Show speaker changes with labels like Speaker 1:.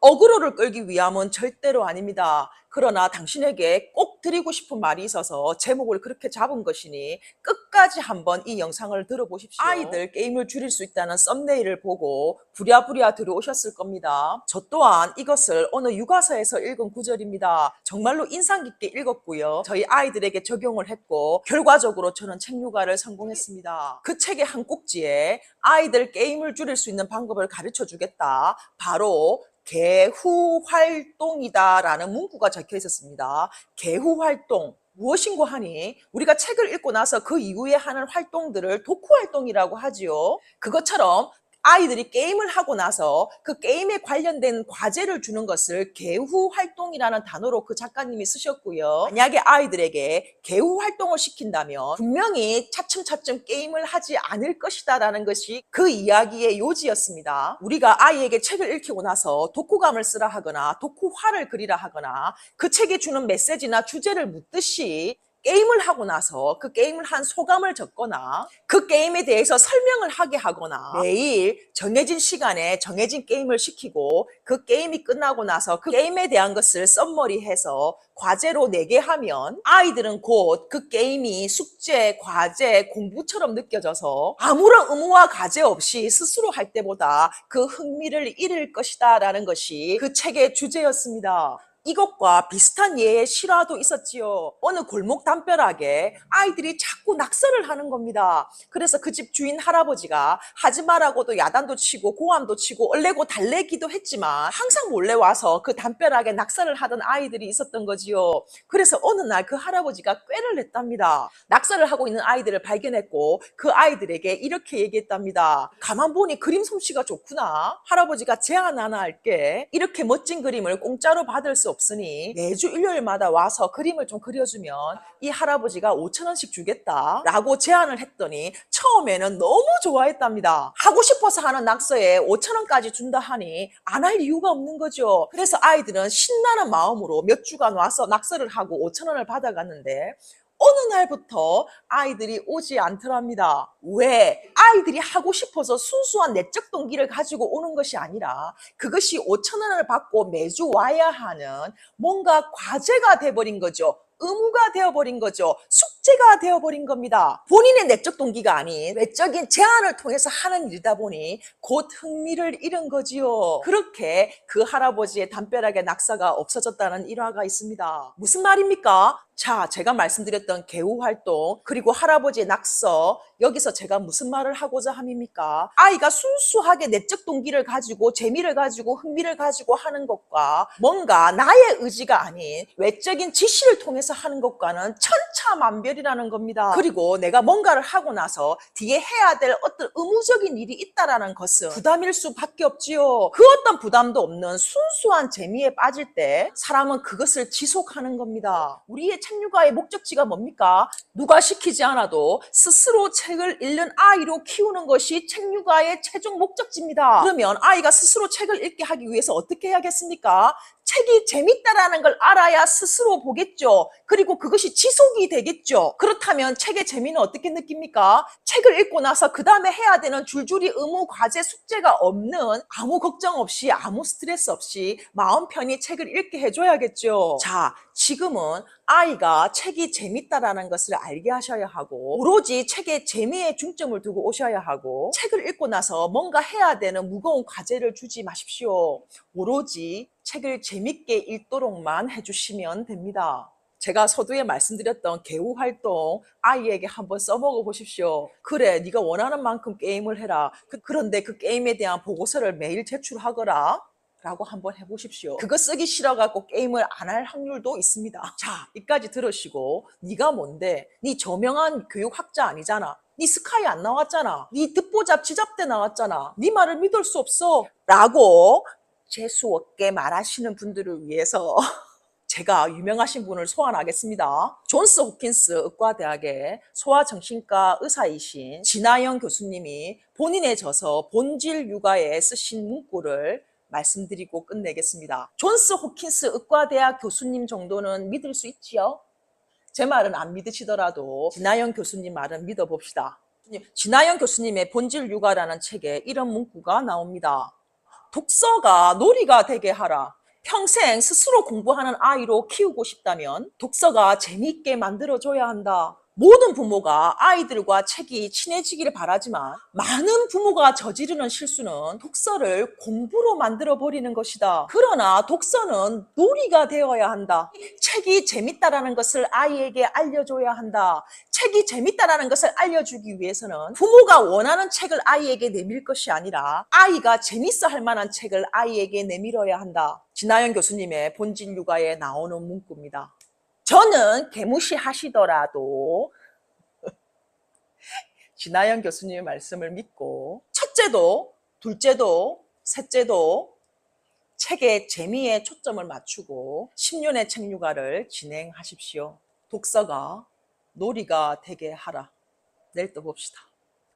Speaker 1: 어그로를 끌기 위함은 절대로 아닙니다. 그러나 당신에게 꼭 드리고 싶은 말이 있어서 제목을 그렇게 잡은 것이니 끝까지 한번 이 영상을 들어보십시오. 아이들 게임을 줄일 수 있다는 썸네일을 보고 부랴부랴 들어오셨을 겁니다. 저 또한 이것을 어느 육아서에서 읽은 구절입니다. 정말로 인상 깊게 읽었고요. 저희 아이들에게 적용을 했고 결과적으로 저는 책 육아를 성공했습니다. 그 책의 한 꼭지에 아이들 게임을 줄일 수 있는 방법을 가르쳐 주겠다. 바로 개후 활동이다라는 문구가 적혀 있었습니다. 개후 활동. 무엇인고 하니 우리가 책을 읽고 나서 그 이후에 하는 활동들을 독후 활동이라고 하지요. 그것처럼 아이들이 게임을 하고 나서 그 게임에 관련된 과제를 주는 것을 개후 활동이라는 단어로 그 작가님이 쓰셨고요. 만약에 아이들에게 개후 활동을 시킨다면 분명히 차츰차츰 게임을 하지 않을 것이다 라는 것이 그 이야기의 요지였습니다. 우리가 아이에게 책을 읽히고 나서 독후감을 쓰라 하거나 독후화를 그리라 하거나 그 책에 주는 메시지나 주제를 묻듯이 게임을 하고 나서 그 게임을 한 소감을 적거나 그 게임에 대해서 설명을 하게 하거나 매일 정해진 시간에 정해진 게임을 시키고 그 게임이 끝나고 나서 그 게임에 대한 것을 썸머리해서 과제로 내게 하면 아이들은 곧 그 게임이 숙제, 과제, 공부처럼 느껴져서 아무런 의무와 과제 없이 스스로 할 때보다 그 흥미를 잃을 것이다 라는 것이 그 책의 주제였습니다. 이것과 비슷한 예의 실화도 있었지요. 어느 골목 담벼락에 아이들이 자꾸 낙서를 하는 겁니다. 그래서 그 집 주인 할아버지가 하지 말라고도 야단도 치고 고함도 치고 얼레고 달래기도 했지만 항상 몰래 와서 그 담벼락에 낙서를 하던 아이들이 있었던 거지요. 그래서 어느 날 그 할아버지가 꾀를 냈답니다. 낙서를 하고 있는 아이들을 발견했고 그 아이들에게 이렇게 얘기했답니다. 가만 보니 그림 솜씨가 좋구나. 할아버지가 제안 하나 할게. 이렇게 멋진 그림을 공짜로 받을 수 없으니 매주 일요일마다 와서 그림을 좀 그려주면 이 할아버지가 5천 원씩 주겠다라고 제안을 했더니 처음에는 너무 좋아했답니다. 하고 싶어서 하는 낙서에 5천 원까지 준다 하니 안 할 이유가 없는 거죠. 그래서 아이들은 신나는 마음으로 몇 주간 와서 낙서를 하고 5천 원을 받아갔는데 어느 날부터 아이들이 오지 않더랍니다. 왜? 아이들이 하고 싶어서 순수한 내적 동기를 가지고 오는 것이 아니라 그것이 5천 원을 받고 매주 와야 하는 뭔가 과제가 돼버린 거죠. 의무가 되어버린 거죠. 숙제가 되어버린 겁니다. 본인의 내적 동기가 아닌 외적인 제안을 통해서 하는 일이다 보니 곧 흥미를 잃은 거지요. 그렇게 그 할아버지의 담벼락에 낙서가 없어졌다는 일화가 있습니다. 무슨 말입니까? 자, 제가 말씀드렸던 개우 활동, 그리고 할아버지의 낙서, 여기서 제가 무슨 말을 하고자 함입니까? 아이가 순수하게 내적 동기를 가지고, 재미를 가지고, 흥미를 가지고 하는 것과 뭔가 나의 의지가 아닌 외적인 지시를 통해서 하는 것과는 천차만별이라는 겁니다. 그리고 내가 뭔가를 하고 나서 뒤에 해야 될 어떤 의무적인 일이 있다라는 것은 부담일 수밖에 없지요. 그 어떤 부담도 없는 순수한 재미에 빠질 때 사람은 그것을 지속하는 겁니다. 우리의 책육아의 목적지가 뭡니까? 누가 시키지 않아도 스스로 책을 읽는 아이로 키우는 것이 책육아의 최종 목적지입니다. 그러면 아이가 스스로 책을 읽게 하기 위해서 어떻게 해야겠습니까? 책이 재밌다라는 걸 알아야 스스로 보겠죠. 그리고 그것이 지속이 되겠죠. 그렇다면 책의 재미는 어떻게 느낍니까? 책을 읽고 나서 그 다음에 해야 되는 줄줄이 의무, 과제, 숙제가 없는 아무 걱정 없이 아무 스트레스 없이 마음 편히 책을 읽게 해줘야겠죠. 자, 지금은 아이가 책이 재밌다라는 것을 알게 하셔야 하고 오로지 책의 재미에 중점을 두고 오셔야 하고 책을 읽고 나서 뭔가 해야 되는 무거운 과제를 주지 마십시오. 오로지 책을 재밌게 읽도록만 해주시면 됩니다. 제가 서두에 말씀드렸던 개우 활동 아이에게 한번 써먹어 보십시오. 그래, 네가 원하는 만큼 게임을 해라. 그, 그런데 그 게임에 대한 보고서를 매일 제출하거라. 라고 한번 해보십시오. 그거 쓰기 싫어갖고 게임을 안 할 확률도 있습니다. 자, 이까지 들으시고 네가 뭔데? 네 저명한 교육학자 아니잖아. 네 스카이 안 나왔잖아. 네 듣보잡 지잡대 나왔잖아. 네 말을 믿을 수 없어. 라고 재수 없게 말하시는 분들을 위해서 제가 유명하신 분을 소환하겠습니다. 존스 호킨스 의과대학의 소아정신과 의사이신 진아영 교수님이 본인의 저서 본질 육아에 쓰신 문구를 말씀드리고 끝내겠습니다. 존스 호킨스 의과대학 교수님 정도는 믿을 수 있지요? 제 말은 안 믿으시더라도 진아영 교수님 말은 믿어봅시다. 진아영 교수님의 본질 육아라는 책에 이런 문구가 나옵니다. 독서가 놀이가 되게 하라. 평생 스스로 공부하는 아이로 키우고 싶다면 독서가 재미있게 만들어줘야 한다. 모든 부모가 아이들과 책이 친해지기를 바라지만 많은 부모가 저지르는 실수는 독서를 공부로 만들어 버리는 것이다. 그러나 독서는 놀이가 되어야 한다. 책이 재밌다라는 것을 아이에게 알려줘야 한다. 책이 재밌다라는 것을 알려주기 위해서는 부모가 원하는 책을 아이에게 내밀 것이 아니라 아이가 재밌어 할 만한 책을 아이에게 내밀어야 한다. 진아영 교수님의 본질 육아에 나오는 문구입니다. 저는 개무시 하시더라도 진아영 교수님의 말씀을 믿고 첫째도 둘째도 셋째도 책의 재미에 초점을 맞추고 10년의 책 육아를 진행하십시오. 독서가 놀이가 되게 하라. 내일 또 봅시다.